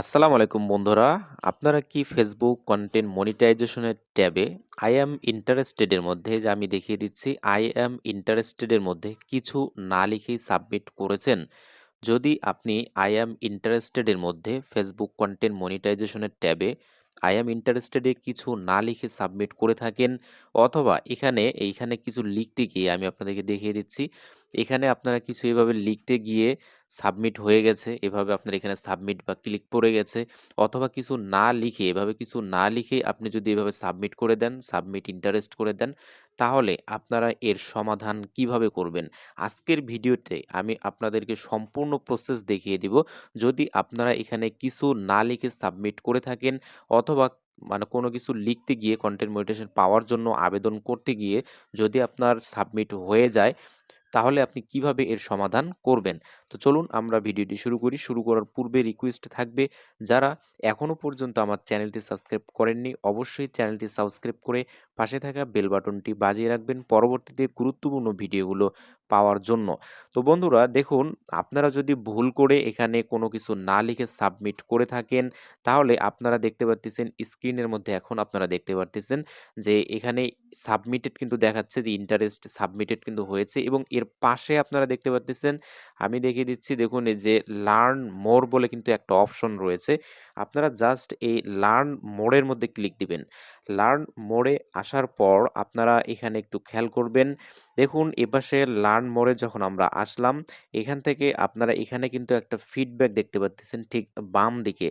আসসালামু আলাইকুম বন্ধুরা। আপনারা কি ফেসবুক কন্টেন্ট মনিটাইজেশনের ট্যাবে আই অ্যাম ইন্টারেস্টেডের মধ্যে যে আমি দেখিয়ে দিচ্ছি আই অ্যাম ইন্টারেস্টেডের মধ্যে কিছু না লিখেই সাবমিট করেছেন? যদি আপনি আই অ্যাম ইন্টারেস্টেডের মধ্যে ফেসবুক কন্টেন্ট মনিটাইজেশনের ট্যাবে আই অ্যাম ইন্টারেস্টেডে কিছু না লিখে সাবমিট করে থাকেন, অথবা এখানে, এইখানে কিছু লিখতে গিয়ে আমি আপনাদেরকে দেখিয়ে দিচ্ছি এখানে আপনারা কিছু এভাবে লিখতে গিয়ে সাবমিট হয়ে গেছে, এভাবে আপনার এখানে সাবমিট বা ক্লিক পড়ে গেছে, অথবা কিছু না লিখে, এভাবে কিছু না লিখে আপনি যদি এভাবে সাবমিট করে দেন, সাবমিট ইন্টারেস্ট করে দেন, তাহলে আপনারা এর সমাধান কীভাবে করবেন? আজকের ভিডিওতে আমি আপনাদেরকে সম্পূর্ণ প্রসেস দেখিয়ে দিব। যদি আপনারা এখানে কিছু না লিখে সাবমিট করে থাকেন, অথবা মানে কোনো কিছু লিখতে গিয়ে কন্টেন্ট মনিটেশন পাওয়ার জন্য আবেদন করতে গিয়ে যদি আপনার সাবমিট হয়ে যায় তাহলে আপনি কীভাবে এর সমাধান করবেন? তো চলুন আমরা ভিডিওটি শুরু করি। শুরু করার পূর্বে রিকোয়েস্ট থাকবে, যারা এখনও পর্যন্ত আমার চ্যানেলটি সাবস্ক্রাইব করেননি, অবশ্যই চ্যানেলটি সাবস্ক্রাইব করে পাশে থাকা বেল বাটনটি বাজিয়ে রাখবেন। পরবর্তীতে গুরুত্বপূর্ণ ভিডিওগুলো পাওয়ার জন্য। তো বন্ধুরা দেখুন, আপনারা যদি ভুল করে এখানে কোনো কিছু না লিখে সাবমিট করে থাকেন, তাহলে আপনারা দেখতে পারতেছেন স্ক্রিনের মধ্যে এখন আপনারা দেখতে পারতেছেন যে এখানে সাবমিটেড কিন্তু দেখাচ্ছে যে ইন্টারেস্ট সাবমিটেড কিন্তু হয়েছে এবং এর পাশে আপনারা দেখতে পারতেছেন, আমি দেখিয়ে দিচ্ছি দেখুন এই যে লার্ন মোর বলে কিন্তু একটা অপশন রয়েছে। আপনারা জাস্ট এই লার্ন মোড়ের মধ্যে ক্লিক দিবেন। লার্ন মোড়ে আসার পর আপনারা এখানে একটু খেয়াল করবেন দেখুন এপাশে লার্ন মোড়ে যখন আমরা আসলাম, এখান থেকে আপনারা এখানে কিন্তু একটা ফিডব্যাক দেখতে পাচ্ছেন ঠিক বাম দিকে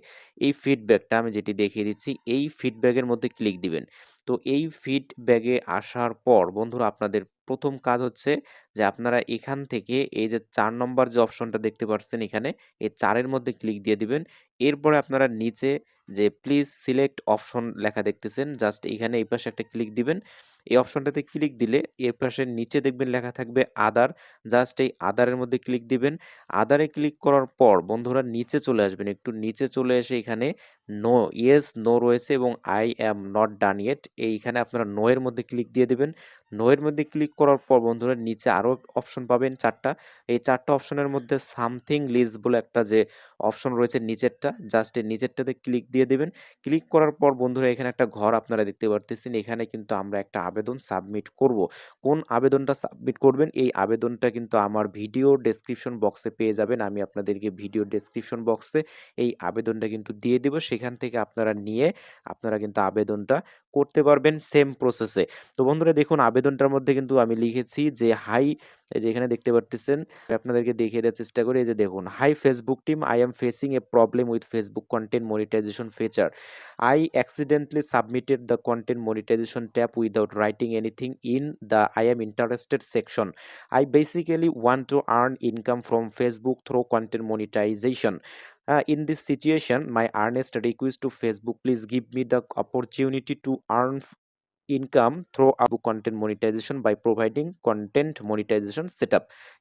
এই ফিডব্যাকটা আমি যেটি দেখিয়ে দিচ্ছি, এই ফিডব্যাকের মধ্যে ক্লিক দিবেন। তো এই ফিডব্যাকে আসার পর, বন্ধুরা আপনাদের প্রথম কাজ হচ্ছে যে, আপনারা এখান থেকে এই যে চার নম্বর যে অপশনটা দেখতে পাচ্ছেন এখানে, এই চারের মধ্যে ক্লিক দিয়ে দিবেন। এরপরে আপনারা নিচে যে প্লিজ সিলেক্ট অপশন লেখা দেখতেছেন জাস্ট এখানে এই পাশে একটা ক্লিক দিবেন। এই অপশনটাতে ক্লিক দিলে এর পাশে নিচে দেখবেন লেখা থাকবে আদার জাস্ট এই আদারের মধ্যে ক্লিক দিবেন। আদারে ক্লিক করার পর, বন্ধুরা নিচে চলে আসবেন। একটু নিচে চলে এসে এখানে নো ইয়েস নো রয়েছে এবং I am not done yet এইখানে আপনারা নো এর মধ্যে ক্লিক দিয়ে দেবেন। নো এর মধ্যে ক্লিক করার পর বন্ধুরা নিচে আরও অপশন পাবেন চারটা। এই চারটা অপশনের মধ্যে সামথিং লিজ বলে একটা যে অপশন রয়েছে নিচেরটা জাস্ট এই নিচেরটাতে ক্লিক দিয়ে দেবেন। ক্লিক করার পর বন্ধুরা এখানে একটা ঘর আপনারা দেখতে পারতেছেন। এখানে কিন্তু আমরা একটা আবেদন সাবমিট করব। কোন আবেদনটা সাবমিট করবেন? এই আবেদনটা কিন্তু আমার ভিডিও ডেসক্রিপশন বক্সে পেয়ে যাবেন। আমি আপনাদেরকে ভিডিও ডেসক্রিপশন বক্সে এই আবেদনটা কিন্তু দিয়ে দেব। সেখান থেকে আপনারা নিয়ে আপনারা কিন্তু আবেদনটা করতে পারবেন সেম প্রসেসে তো বন্ধুরা দেখুন, আবেদনটার মধ্যে কিন্তু আমি লিখেছি যে হাই এই যে এখানে দেখতে পারতেছেন আপনাদেরকে দেখিয়ে দেওয়ার চেষ্টা করি। এই যে দেখুন hi Facebook team I am facing a problem with Facebook content monetization feature I accidentally submitted the content monetization tab without writing anything in the I am interested section I basically want to earn income from Facebook through content monetization Uh, in this situation, my earnest request to Facebook, please give me the opportunity to earn income through Abu content monetization by providing content monetization set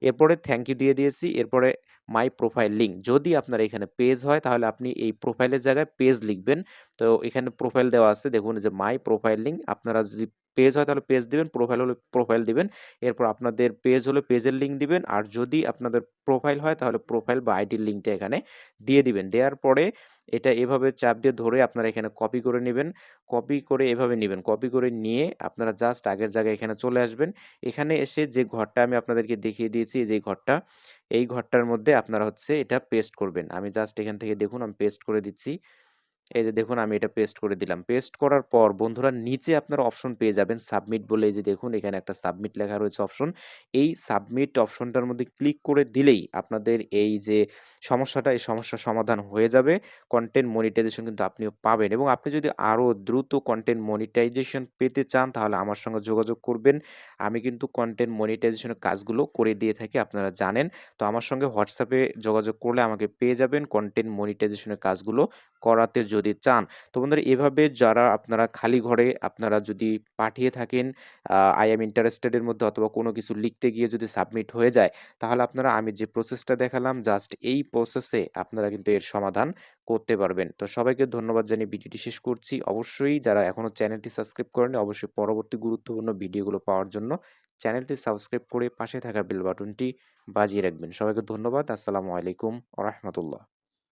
এরপরে thank you দিয়ে দিয়েছি। এরপরে মাই profile link যদি আপনার এখানে page হয়, তাহলে আপনি এই প্রোফাইলের জায়গায় পেজ লিখবেন। তো এখানে প্রোফাইল দেওয়া আছে। দেখুন যে মাই প্রোফাইল লিঙ্ক আপনারা যদি পেজ হয় তাহলে পেজ দিবেন প্রোফাইল হলে প্রোফাইল দিবেন। এরপর আপনাদের পেজ হলে পেজের লিঙ্ক দিবেন। আর যদি আপনাদের প্রোফাইল হয়, তাহলে প্রোফাইল বা আইডির লিঙ্কটা এখানে দিয়ে দিবেন। দেওয়ার পরে এটা এভাবে চাপ দিয়ে ধরে আপনারা এখানে কপি করে নেবেন। কপি করে এভাবে নেবেন। কপি করে নিয়ে আপনারা জাস্ট আগের জায়গায় এখানে চলে আসবেন। এখানে এসে যে ঘরটা আমি আপনাদেরকে দেখিয়ে দিয়েছি যে ঘরটা, এই ঘরটার মধ্যে আপনারা হচ্ছে এটা পেস্ট করবেন। আমি জাস্ট এখান থেকে দেখুন, আমি পেস্ট করে দিচ্ছি। এই যে দেখুন, আমি এটা পেস্ট করে দিলাম। পেস্ট করার পর বন্ধুরা নিচে আপনারা অপশন পেয়ে যাবেন সাবমিট বলে। এই যে দেখুন, এখানে একটা সাবমিট লেখা রয়েছে অপশন এই সাবমিট অপশনটার মধ্যে ক্লিক করে দিলেই আপনাদের এই যে সমস্যাটা, এই সমস্যার সমাধান হয়ে যাবে। কন্টেন্ট মনিটাইজেশন কিন্তু আপনিও পাবেন এবং আপনি যদি আরও দ্রুত কন্টেন্ট মনিটাইজেশন পেতে চান, তাহলে আমার সঙ্গে যোগাযোগ করবেন। আমি কিন্তু কন্টেন্ট মনিটাইজেশনের কাজগুলো করে দিয়ে থাকি, আপনারা জানেন। তো আমার সঙ্গে হোয়াটসঅ্যাপে যোগাযোগ করলে আমাকে পেয়ে যাবেন। কন্টেন্ট মনিটাইজেশনের কাজগুলো করাতে যদি চান, তো বন্ধুরা এভাবে যারা আপনারা খালি ঘরে আপনারা যদি পাঠিয়ে থাকেন আই এম ইন্টারেস্টেডের মধ্যে অথবা কোনো কিছু লিখতে গিয়ে যদি সাবমিট হয়ে যায়, তাহলে আপনারা আমি যে প্রসেসটা দেখালাম জাস্ট এই প্রসেসে আপনারা কিন্তু এর সমাধান করতে পারবেন। তো সবাইকে ধন্যবাদ জানিয়ে ভিডিওটি শেষ করছি। অবশ্যই যারা এখনও চ্যানেলটি সাবস্ক্রাইব করেনি অবশ্যই পরবর্তী গুরুত্বপূর্ণ ভিডিওগুলো পাওয়ার জন্য চ্যানেলটি সাবস্ক্রাইব করে পাশে থাকা বেল বাটনটি বাজিয়ে রাখবেন। সবাইকে ধন্যবাদ। আসসালামু আলাইকুম রহমতুল্লাহ।